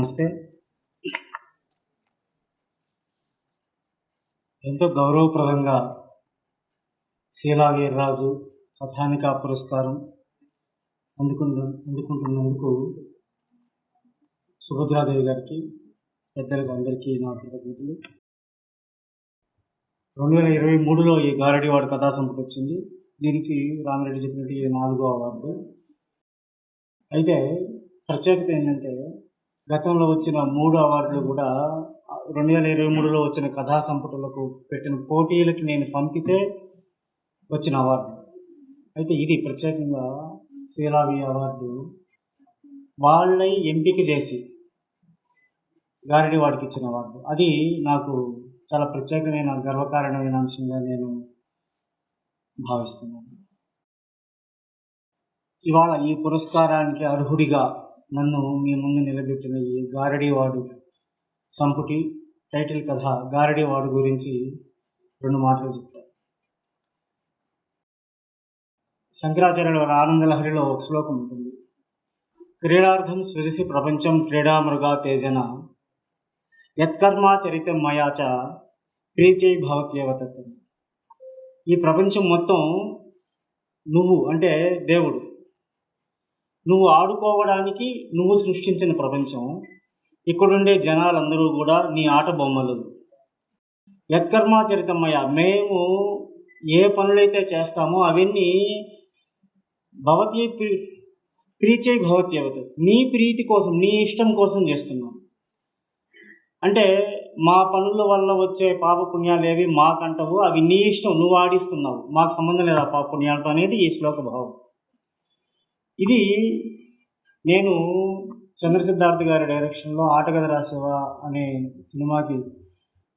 నమస్తే. ఎంతో గౌరవప్రదంగా శీలా వీర్రాజు కథానిక పురస్కారం అందుకుంటు అందుకుంటున్నందుకు సుభద్రాదేవి గారికి పెద్దలకు అందరికీ నా కృతజ్ఞతలు. రెండు వేల ఇరవై మూడులో ఈ గారడివాడు కథా సంపుటి వచ్చింది. దీనికి రామిరెడ్డి చెప్పినట్టు ఇది నాలుగో అవార్డు. అయితే ప్రత్యేకత ఏంటంటే గతంలో వచ్చిన మూడు అవార్డులు కూడా రెండు వేల ఇరవై మూడులో వచ్చిన కథా సంపుటలకు పెట్టిన పోటీలకి నేను పంపితే వచ్చిన అవార్డు. అయితే ఇది ప్రత్యేకంగా శీలావి అవార్డు. వాళ్ళై ఎంపిక చేసి గారడి వాడికి ఇచ్చిన అవార్డు. అది నాకు చాలా ప్రత్యేకమైన గర్వకారణమైన అంశంగా నేను భావిస్తున్నాను. ఇవాళ ఈ పురస్కారానికి అర్హుడిగా నన్ను మీ ముందు నిలబెట్టిన ఈ గారడీవాడు సంపుటి టైటిల్ కథ గారడీవాడు గురించి రెండు మాటలు చెప్తాను శంకరాచార్యుల ఆనందలహరిలో ఒక శ్లోకం ఉంటుంది. క్రీడార్థం సృజసి ప్రపంచం క్రీడామృగా తేజన. యత్కర్మాచరితం మయాచ ప్రీతి భవత్యవతత్వం ఈ ప్రపంచం మొత్తం నువ్వు అంటే దేవుడు. నువ్వు ఆడుకోవడానికి నువ్వు సృష్టించిన ప్రపంచం. ఇక్కడుండే జనాలందరూ కూడా నీ ఆట బొమ్మలు. యత్కర్మాచరితమయ్య మేము ఏ పనులైతే చేస్తామో అవన్నీ భవతి ప్రీ ప్రీచే భవత్యవత నీ ప్రీతి కోసం నీ ఇష్టం కోసం చేస్తున్నాం. అంటే మా పనుల వల్ల వచ్చే పాప పుణ్యాలు ఏవి మాకంటవు అవి నీ ఇష్టం నువ్వు ఆడిస్తున్నావు. మాకు సంబంధం లేదు ఆ పాపపుణ్యాలతో అనేది ఈ శ్లోక భావం. ఇది నేను చంద్రసిద్ధార్థ్ గారి డైరెక్షన్లో ఆటగద రాసేవా అనే సినిమాకి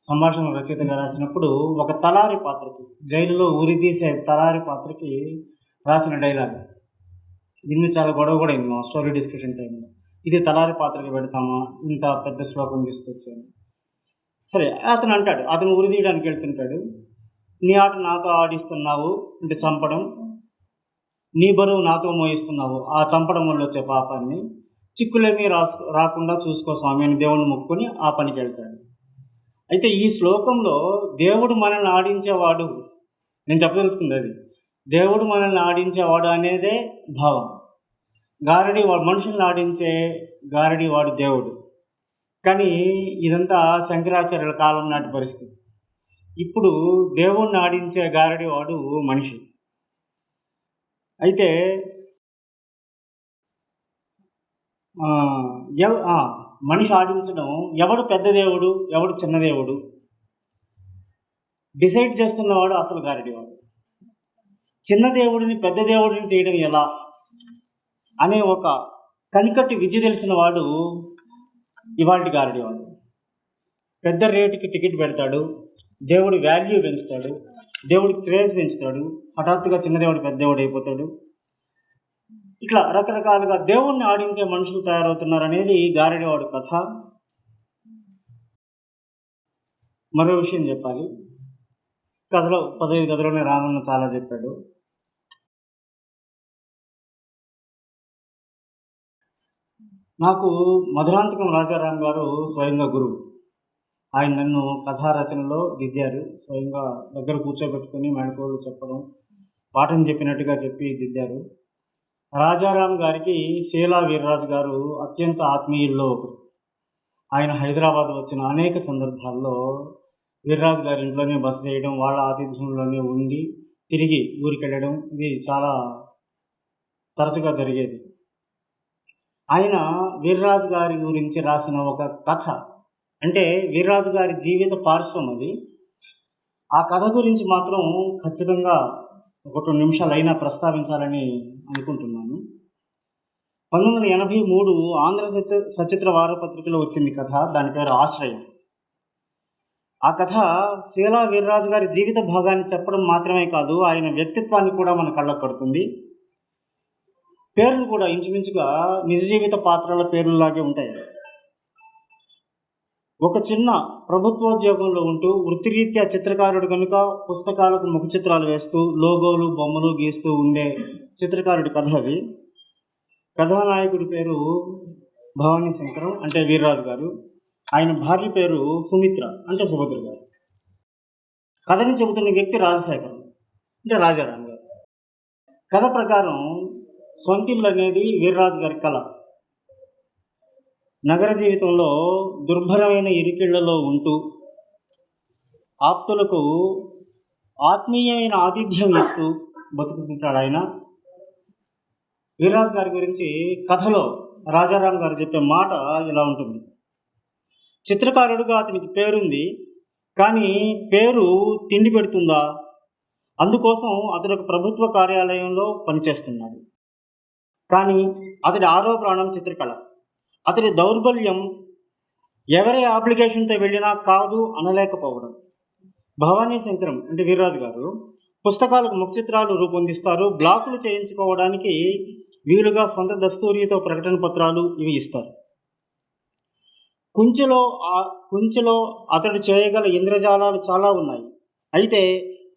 సంభాషణ రచయితగా రాసినప్పుడు ఒక తలారి పాత్రకి జైలులో ఉరితీసే తలారి పాత్రకి రాసిన డైలాగ్ దీన్ని చాలా గొడవ కూడా అయింది మా స్టోరీ డిస్కషన్ టైంలో ఇది తలారి పాత్రకి పెడతామా? ఇంత పెద్ద శ్లోకం తీసుకొచ్చాను. సరే అతను అంటాడు అతను ఉరిదీయడానికి వెళ్తుంటాడు. నీ ఆట నాతో ఆడిస్తున్నావు అంటే చంపడం నీ బరువు నాతో మోయిస్తున్నావు. ఆ చంపడం వల్ల వచ్చే పాపాన్ని చిక్కులేమీ రాసు రాకుండా చూసుకో స్వామి అని దేవుణ్ణి మొక్కుకొని ఆ పనికి వెళ్తాడు. అయితే ఈ శ్లోకంలో దేవుడు మనల్ని ఆడించేవాడు నేను చెప్పదలుచుకుంది అది దేవుడు మనల్ని ఆడించేవాడు అనేదే భావం. గారడి వాడు మనుషుల్ని ఆడించే గారడి వాడు దేవుడు. కానీ ఇదంతా శంకరాచార్యుల కాలం నాటి పరిస్థితి. ఇప్పుడు దేవుణ్ణి ఆడించే గారడి వాడు మనిషి. అయితే మనిషి ఆడించడం ఎవడు పెద్ద దేవుడు ఎవడు చిన్న దేవుడు? డిసైడ్ చేస్తున్నవాడు అసలు గారడివాడు చిన్న దేవుడిని పెద్ద దేవుడిని చేయడం ఎలా? అనే ఒక కనికట్టి విద్య తెలిసిన వాడు ఇవాటి గారడివాడు పెద్ద రేటుకి టికెట్ పెడతాడు దేవుడి వాల్యూ పెంచుతాడు దేవుడి క్రేజ్ పెంచుతాడు. హఠాత్తుగా చిన్న దేవుడు పెద్ద దేవుడు అయిపోతాడు. ఇట్లా రకరకాలుగా దేవుణ్ణి ఆడించే మనుషులు తయారవుతున్నారు అనేది గారడివాడు కథ. మరో విషయం చెప్పాలి. కథలో పదవి కథలోనే రామన్న చాలా చెప్పాడు. నాకు మధురాంతకం రాజారాం గారు స్వయంగా గురువు. ఆయన నన్ను కథా రచనలో దిద్దారు. స్వయంగా దగ్గర కూర్చోబెట్టుకుని మెడకోలు చెప్పడం పాఠం చెప్పినట్టుగా చెప్పి దిద్దారు. రాజారాం గారికి శీలా వీర్రాజు గారు అత్యంత ఆత్మీయుల్లో ఒకరు. ఆయన హైదరాబాద్ వచ్చిన అనేక సందర్భాల్లో వీర్రాజు గారి ఇంట్లోనే బస చేయడం వాళ్ళ ఆతిథ్యంలోనే ఉండి తిరిగి ఊరికి వెళ్ళడం ఇది చాలా తరచుగా జరిగేది. ఆయన వీర్రాజు గారి గురించి రాసిన ఒక కథ అంటే వీర్రాజు గారి జీవిత పార్శ్వం అది. ఆ కథ గురించి మాత్రం ఖచ్చితంగా ఒక రెండు నిమిషాలు అయినా ప్రస్తావించాలని అనుకుంటున్నాను. పంతొమ్మిది వందల ఎనభై మూడు ఆంధ్ర సచిత్ర సచిత్ర వారపత్రికలో వచ్చింది కథ దాని పేరు ఆశ్రయం. ఆ కథ శీలా వీర్రాజు గారి జీవిత భాగాన్ని చెప్పడం మాత్రమే కాదు ఆయన వ్యక్తిత్వాన్ని కూడా మన కళ్ళకు కడుతుంది. పేర్లు కూడా ఇంచుమించుగా నిజ జీవిత పాత్రల పేర్లలాగే ఉంటాయి. ఒక చిన్న ప్రభుత్వోద్యోగంలో ఉంటూ వృత్తిరీత్యా చిత్రకారుడు కనుక పుస్తకాలకు ముఖ చిత్రాలు వేస్తూ లోగోలు బొమ్మలు గీస్తూ ఉండే చిత్రకారుడి కథ అది. కథానాయకుడి పేరు భవానీ శంకరం అంటే వీర్రాజు గారు. ఆయన భార్య పేరు సుమిత్ర అంటే సుభద్ర గారు. కథని చెబుతున్న వ్యక్తి రాజశేఖరం అంటే రాజారాం గారు. కథ ప్రకారం సొంతిల్లు అనేది వీర్రాజు గారి కళ. నగర జీవితంలో దుర్భరమైన ఇరికిళ్ళలో ఉంటూ ఆప్తులకు ఆత్మీయమైన ఆతిథ్యం ఇస్తూ బతుకుతుంటాడు ఆయన. వీర్రాజు గారి గురించి కథలో రాజారాం గారు చెప్పే మాట ఇలా ఉంటుంది. చిత్రకారుడుగా అతనికి పేరుంది కానీ పేరు తిండి పెడుతుందా? అందుకోసం అతడు ఒక ప్రభుత్వ కార్యాలయంలో పనిచేస్తున్నాడు. కానీ అతడి ఆరో ప్రాణం చిత్రకళ. అతడి దౌర్బల్యం ఎవరి అప్లికేషన్తో వెళ్ళినా కాదు అనలేకపోవడం. భవానీ శంకరం అంటే వీర్రాజు గారు పుస్తకాలకు ముఖచిత్రాలు రూపొందిస్తారు. బ్లాకులు చేయించుకోవడానికి వీలుగా సొంత దస్తూరితో ప్రకటన పత్రాలు ఇవి ఇస్తారు. కుంచెలో కుంచెలో అతడు చేయగల ఇంద్రజాలాలు చాలా ఉన్నాయి. అయితే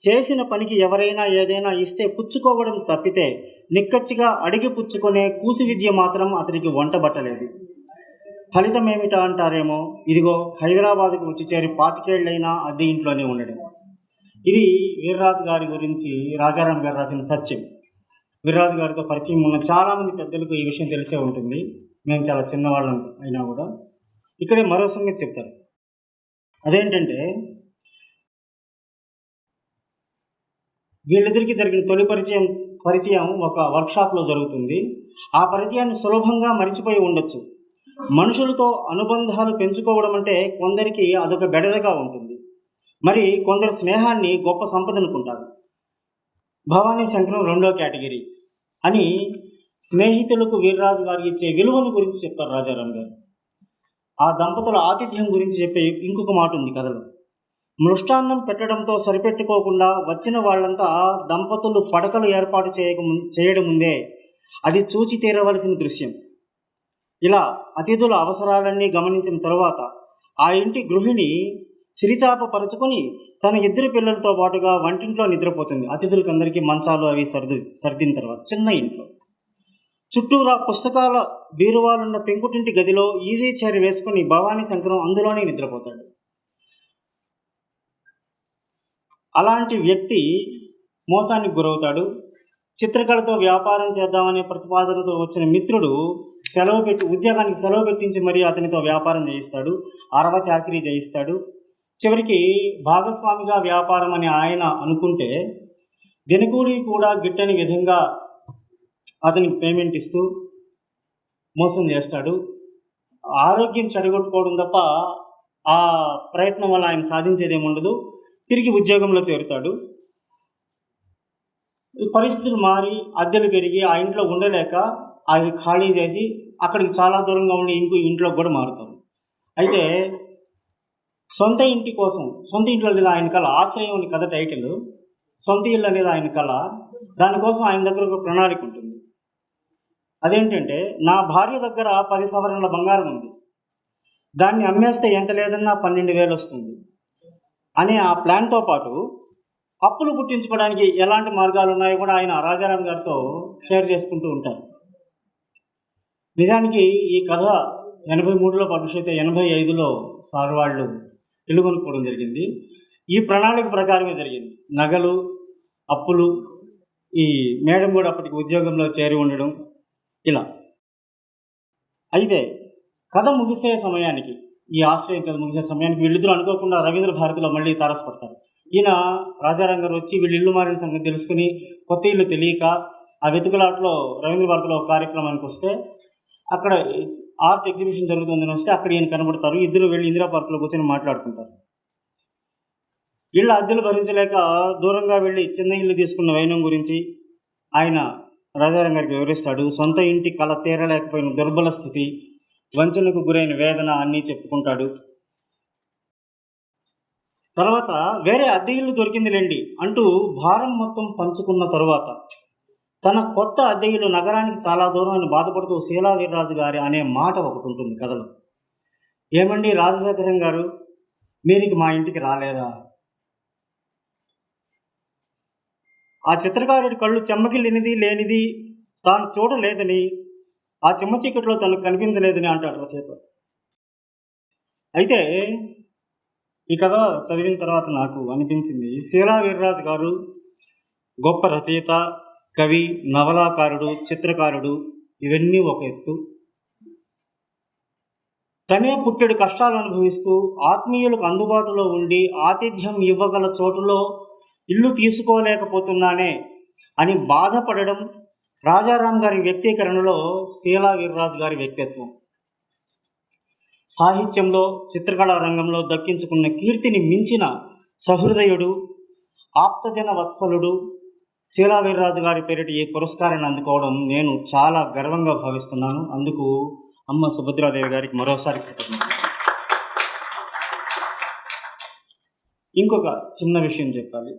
చేసిన పనికి ఎవరైనా ఏదైనా ఇస్తే పుచ్చుకోవడం తప్పితే నిక్కచ్చిగా అడిగి పుచ్చుకునే కూసి విద్య మాత్రం అతనికి వంటబట్టలేదు ఫలితం ఏమిటా అంటారేమో? ఇదిగో హైదరాబాద్కు వచ్చి చేరి పాతికేళ్ళైనా అద్దె ఇంట్లోనే ఉండడం. ఇది వీర్రాజు గారి గురించి రాజారాం గారు రాసిన సత్యం. వీర్రాజు గారితో పరిచయం ఉన్న చాలామంది పెద్దలకు ఈ విషయం తెలిసే ఉంటుంది. మేము చాలా చిన్నవాళ్ళం అయినా కూడా. ఇక్కడే మరో సంగతి చెప్తారు. అదేంటంటే వీళ్ళిద్దరికి జరిగిన తొలి పరిచయం పరిచయం ఒక వర్క్షాప్లో జరుగుతుంది. ఆ పరిచయాన్ని సులభంగా మరిచిపోయి ఉండొచ్చు. మనుషులతో అనుబంధాలు పెంచుకోవడం అంటే కొందరికి అదొక బెడదగా ఉంటుంది. మరి కొందరు స్నేహాన్ని గొప్ప సంపద అనుకుంటారు. భవానీ శంకరం రెండో కేటగిరీ అని స్నేహితులకు వీర్రాజు గారు ఇచ్చే విలువను గురించి చెప్తారు రాజారాం గారు. ఆ దంపతుల ఆతిథ్యం గురించి చెప్పే ఇంకొక మాట ఉంది కథలో. మృష్టాన్నం పెట్టడంతో సరిపెట్టుకోకుండా వచ్చిన వాళ్ళంతా దంపతులు పడకలు ఏర్పాటు చేయక చేయడం ముందే అది చూచి తీరవలసిన దృశ్యం. ఇలా అతిథుల అవసరాలన్నీ గమనించిన తరువాత ఆ ఇంటి గృహిణి సిరిచాప పరుచుకొని తన ఇద్దరు పిల్లలతో పాటుగా వంటింట్లో నిద్రపోతుంది. అతిథులకు అందరికీ మంచాలు అవి సర్ది సర్దిన తర్వాత చిన్న ఇంట్లో. చుట్టూరా పుస్తకాల బీరువాలున్న పెంకుటింటి గదిలో ఈజీ చైర్ వేసుకుని భవానీ శంకరం అందులోనే నిద్రపోతాడు. అలాంటి వ్యక్తి మోసానికి గురవుతాడు. చిత్రకళతో వ్యాపారం చేద్దామనే ప్రతిపాదనతో వచ్చిన మిత్రుడు సెలవు పెట్టి ఉద్యోగానికి సెలవు పెట్టించి మరీ అతనితో వ్యాపారం చేయిస్తాడు అరవ చాకరీ చేయిస్తాడు. చివరికి భాగస్వామిగా వ్యాపారం అని ఆయన అనుకుంటే దినకూలి కూడా గిట్టని విధంగా అతనికి పేమెంట్ ఇస్తూ మోసం చేస్తాడు. ఆరోగ్యం చెడగొట్టుకోవడం తప్ప ఆ ప్రయత్నం వల్ల ఆయన సాధించేదేముండదు ఉండదు. తిరిగి ఉద్యోగంలో చేరుతాడు. పరిస్థితులు మారి అద్దెలు పెరిగి ఆ ఇంట్లో ఉండలేక అది ఖాళీ చేసి అక్కడికి చాలా దూరంగా ఉండి ఇంకో ఇంట్లోకి కూడా మారుతారు. అయితే సొంత ఇంటి కోసం సొంత ఇంట్లో అనేది ఆయన కళ ఆశ్రయం అని కథ టైటిల్ సొంత ఇల్లు అనేది ఆయన కళ దానికోసం ఆయన దగ్గర ఒక ప్రణాళిక ఉంటుంది. అదేంటంటే నా భార్య దగ్గర పది సవరణల బంగారం ఉంది. దాన్ని అమ్మేస్తే ఎంత లేదన్నా పన్నెండు వేలు వస్తుంది. అనే ఆ ప్లాన్తో పాటు అప్పులు పుట్టించుకోవడానికి ఎలాంటి మార్గాలు ఉన్నాయో కూడా ఆయన రాజారాం గారితో షేర్ చేసుకుంటూ ఉంటారు. నిజానికి ఈ కథ ఎనభై మూడులో పబ్లిష్ అయితే ఎనభై ఐదులో సార్ వాళ్ళు ఇల్లు జరిగింది. ఈ ప్రణాళిక ప్రకారమే జరిగింది. నగలు అప్పులు ఈ మేడం కూడా అప్పటికి ఉద్యోగంలో చేరి ఉండడం ఇలా. అయితే కథ ముగిసే సమయానికి ఈ ఆశ్రయం కథ ముగిసే సమయానికి వీళ్ళిద్దరూ అనుకోకుండా రవీంద్ర భారతిలో మళ్ళీ తారసపడతారు ఈయన రాజారాం వచ్చి వీళ్ళు ఇల్లు మారిన సంగతి తెలుసుకుని కొత్త ఇల్లు తెలియక ఆ వెతుకులాటలో రవీంద్ర భారతిలో ఒక కార్యక్రమానికి వస్తే అక్కడ ఆర్ట్ ఎగ్జిబిషన్ జరుగుతుందని వస్తే అక్కడ ఈయన కనబడతారు. ఇద్దరు వెళ్ళి ఇందిరా పార్క్లో కూర్చొని మాట్లాడుకుంటారు. ఇళ్ళ అద్దెలు భరించలేక దూరంగా వెళ్ళి చిన్న ఇల్లు తీసుకున్న వైనం గురించి ఆయన రాజారాం గారికి వివరిస్తాడు. సొంత ఇంటి కళ తీరలేకపోయిన దుర్బల స్థితి వంచనకు గురైన వేదన అన్నీ చెప్పుకుంటాడు. తర్వాత వేరే అద్దె ఇల్లు దొరికిందిలేండి అంటూ భారం మొత్తం పంచుకున్న తరువాత తన కొత్త అద్దె నగరానికి చాలా దూరం అని బాధపడుతూ శీలా వీర్రాజు గారి అనే మాట ఒకటి ఉంటుంది కథలో. ఏమండి రాజశేఖరం గారు? మీరు మా ఇంటికి రాలేదా? ఆ చిత్రకారుడి కళ్ళు చెమ్మకిల్లినిది లేనిది తాను చూడలేదని ఆ చిమ్మ చీకట్లో తనకు కనిపించలేదని అంటాడు రచయిత అయితే ఈ కథ చదివిన తర్వాత నాకు అనిపించింది శీలా వీర్రాజు గారు గొప్ప రచయిత కవి నవలాకారుడు చిత్రకారుడు ఇవన్నీ ఒక ఎత్తు. తనే పుట్టెడు కష్టాలు అనుభవిస్తూ ఆత్మీయులకు అందుబాటులో ఉండి ఆతిథ్యం ఇవ్వగల చోటులో ఇల్లు తీసుకోలేకపోతున్నానే అని బాధపడడం రాజారాం గారి వ్యక్తీకరణలో శీలా వీర్రాజు గారి వ్యక్తిత్వం. సాహిత్యంలో చిత్రకళా రంగంలో దక్కించుకున్న కీర్తిని మించిన సహృదయుడు ఆప్తజన వత్సలుడు శీలా వీర్రాజు గారి పేరిట ఈ పురస్కారాన్ని అందుకోవడం నేను చాలా గర్వంగా భావిస్తున్నాను. అందుకు అమ్మ సుభద్రాదేవి గారికి మరోసారి కృతజ్ఞతలు. ఇంకొక చిన్న విషయం చెప్పాలి.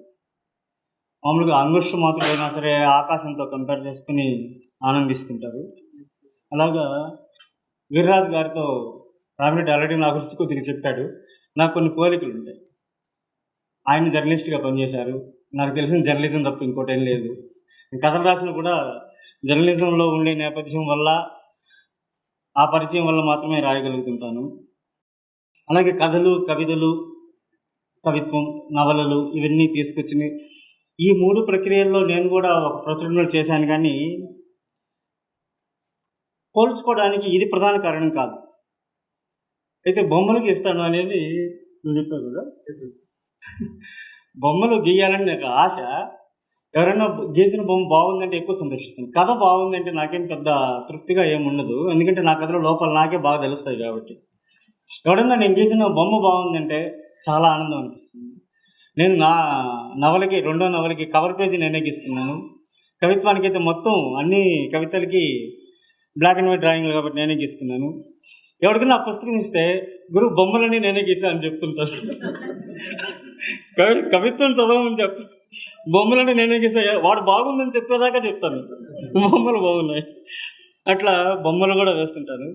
మామూలుగా అనృష్టి మాత్రం అయినా సరే ఆకాశంతో కంపేర్ చేసుకుని ఆనందిస్తుంటారు. అలాగా వీర్రాజు గారితో రామిరెడ్డి ఆల్రెడీ నా గురించి కొద్దిగా చెప్పాడు. నాకు కొన్ని పోలికలు ఉంటాయి. ఆయన జర్నలిస్ట్గా పనిచేశారు. నాకు తెలిసిన జర్నలిజం తప్ప ఇంకోటి ఏం లేదు. కథలు రాసిన కూడా జర్నలిజంలో ఉండే నేపథ్యం వల్ల ఆ పరిచయం వల్ల మాత్రమే రాయగలుగుతుంటాను. అలాగే కథలు కవితలు కవిత్వం నవలలు ఇవన్నీ తీసుకొచ్చినాయి. ఈ మూడు ప్రక్రియల్లో నేను కూడా ఒక ప్రచురణలు చేశాను కానీ పోల్చుకోవడానికి ఇది ప్రధాన కారణం కాదు. అయితే బొమ్మలకు ఇస్తాను అనేది నువ్వు చెప్పావు కదా? బొమ్మలు గీయాలని నాకు ఆశ. ఎవరైనా గీసిన బొమ్మ బాగుందంటే ఎక్కువ సంతోషిస్తాను కథ బాగుందంటే నాకేం పెద్ద తృప్తిగా ఏమి ఉండదు. ఎందుకంటే నా కథలో లోపల నాకే బాగా తెలుస్తాయి కాబట్టి. ఎవడన్నా నేను గీసిన బొమ్మ బాగుందంటే చాలా ఆనందం అనిపిస్తుంది. నేను నా నవలకి రెండో నవలకి కవర్ పేజీ నేనే గీస్తున్నాను కవిత్వానికి అయితే మొత్తం అన్ని కవితలకి బ్లాక్ అండ్ వైట్ డ్రాయింగ్లు కాబట్టి నేనే గీసుకున్నాను. ఎవరికైనా ఆ పుస్తకం ఇస్తే గురు బొమ్మలని నేనే గీసా అని చెప్తుంటారు. కవి కవిత్వం చదవమని చెప్ప బొమ్మలని నేనే గీసా వాడు బాగుందని చెప్పేదాకా చెప్తాను. బొమ్మలు బాగున్నాయి. అట్లా బొమ్మలు కూడా వేస్తుంటాను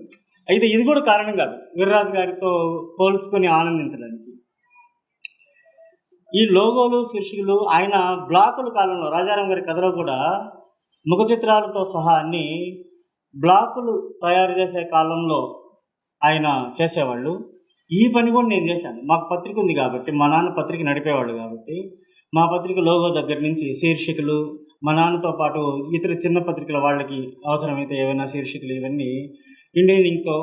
అయితే ఇది కూడా కారణం కాదు. వీర్రాజు గారితో పోల్చుకొని ఆనందించడానికి. ఈ లోగోలు శీర్షికలు ఆయన బ్లాకుల కాలంలో రాజారాం గారి కథలో కూడా ముఖ చిత్రాలతో సహా అన్ని బ్లాకులు తయారు చేసే కాలంలో ఆయన చేసేవాళ్ళు. ఈ పని కూడా నేను చేశాను. మాకు పత్రిక ఉంది కాబట్టి మా నాన్న పత్రిక నడిపేవాళ్ళు కాబట్టి మా పత్రిక లోగో దగ్గర నుంచి శీర్షికలు మా నాన్నతో పాటు ఇతర చిన్న పత్రికల వాళ్ళకి అవసరమైతే ఏవైనా శీర్షికలు ఇవన్నీ ఇండియన్ ఇంకో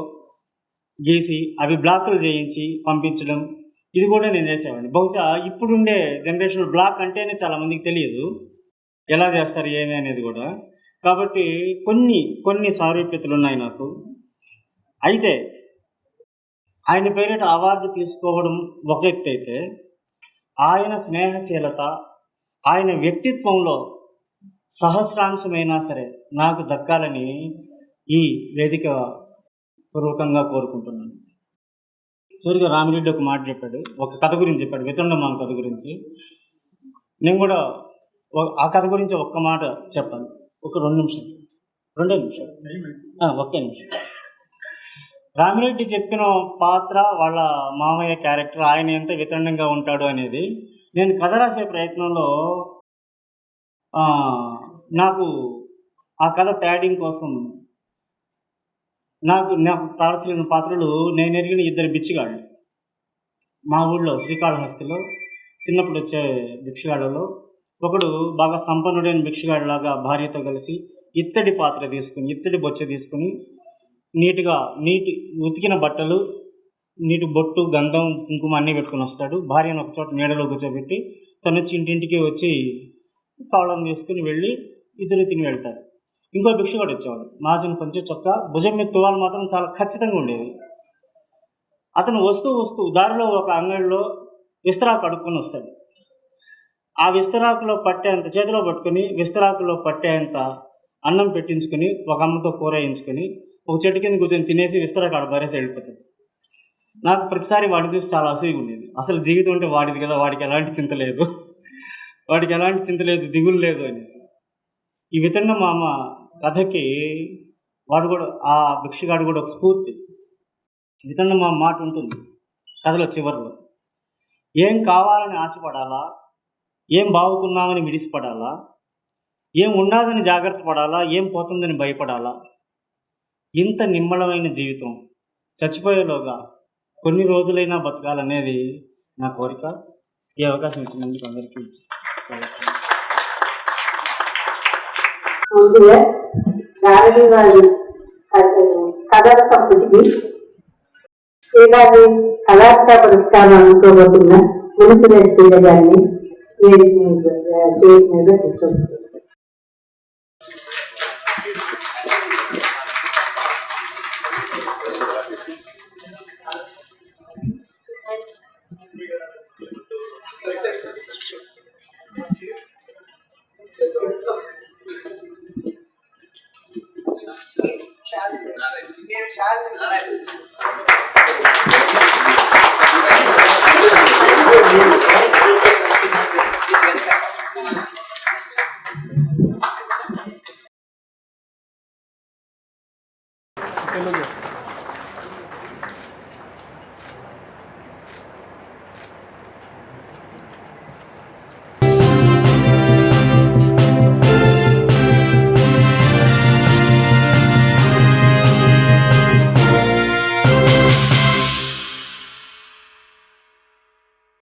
గీసి అవి బ్లాకులు చేయించి పంపించడం ఇది కూడా నేను చేసేవాడిని. బహుశా ఇప్పుడుండే జనరేషన్ బ్లాక్ అంటేనే చాలా మందికి తెలియదు ఎలా చేస్తారు ఏమి అనేది కూడా. కాబట్టి కొన్ని కొన్ని సారూప్యతలు ఉన్నాయి నాకు. అయితే ఆయన పేరిట అవార్డు తీసుకోవడం ఒక ఎత్తు అయితే ఆయన స్నేహశీలత ఆయన వ్యక్తిత్వంలో సహస్రాంశమైనా సరే నాకు దక్కాలని ఈ వేదిక పూర్వకంగా కోరుకుంటున్నాను. చివరిగా రామిరెడ్డి ఒక మాట చెప్పాడు ఒక కథ గురించి చెప్పాడు వితండమామ కథ గురించి. నేను కూడా ఒక- ఆ కథ గురించి ఒక్క మాట చెప్పాను ఒక రెండు నిమిషాలు. రెండే నిమిషాలు. ఒకే నిమిషం. రామిరెడ్డి చెప్పిన పాత్ర వాళ్ళ మామయ్య క్యారెక్టర్ ఆయన ఎంత వితండంగా ఉంటాడు అనేది నేను కథ రాసే ప్రయత్నంలో నాకు ఆ కథ ప్యాడింగ్ కోసం నాకు నాకు తారసలేని పాత్రలు నేను ఎరిగిన ఇద్దరు బిచ్చిగాళ్ళు. మా ఊళ్ళో శ్రీకాళహస్తిలో చిన్నప్పుడు వచ్చే భిక్షగాళ్ళలో ఒకడు బాగా సంపన్నుడైన భిక్షగాడిలాగా భార్యతో కలిసి ఇత్తడి పాత్ర తీసుకుని ఇత్తడి బొచ్చ తీసుకుని నీట్గా నీటి ఉతికిన బట్టలు నీటి బొట్టు గంధం కుంకుమ అన్నీ పెట్టుకుని వస్తాడు. భార్యను ఒక చోట నీడలో కూర్చోబెట్టి తను వచ్చి ఇంటింటికి వచ్చి కావడం తీసుకుని వెళ్ళి ఇద్దరు తిని వెళ్తారు. ఇంకో భిక్షగాడు వచ్చేవాడు. మాసిన పంచే చొక్క భుజం మీద తువాలు మాత్రం చాలా ఖచ్చితంగా ఉండేది. అతను వస్తూ వస్తూ దారిలో ఒక అంగడిలో విస్తరాకు అడుక్కొని వస్తాడు. ఆ విస్తరాకులో పట్టేంత చేతిలో పట్టుకొని విస్తరాకులో పట్టేంత అన్నం పెట్టించుకొని ఒక అమ్మతో కూర వేయించుకొని ఒక చెట్టు కింద కూర్చొని తినేసి విస్తరా కాడ బరేసి వెళ్ళిపోతాడు. నాకు ప్రతిసారి వాడిని చూసి చాలా అసూయ ఉండేది. అసలు జీవితం అంటే వాడిది కదా వాడికి ఎలాంటి చింత లేదు. వాడికి ఎలాంటి చింత లేదు దిగులు లేదు అనేసి. ఈ వితన్న మామ కథకి వాడు కూడా ఆ భిక్షగాడు కూడా ఒక స్ఫూర్తి. వితన్న మామ మాట ఉంటుంది కథలో చివరిలో. ఏం కావాలని ఆశపడాలా? ఏం బాగుకున్నామని విడిసిపడాలా ఏం ఉండాలని జాగ్రత్త పడాలా? ఏం పోతుందని భయపడాలా? ఇంత నిమ్మలమైన జీవితం. చచ్చిపోయేలోగా కొన్ని రోజులైనా బతకాలనేది నా కోరిక. ఈ అవకాశం ఇచ్చినందుకు అందరికీ కథల సంపుటికి ఏడాది కళాత్మక పురస్కారం అందుకోబోతున్న మున్సిపల్ గారిని మీద చేతి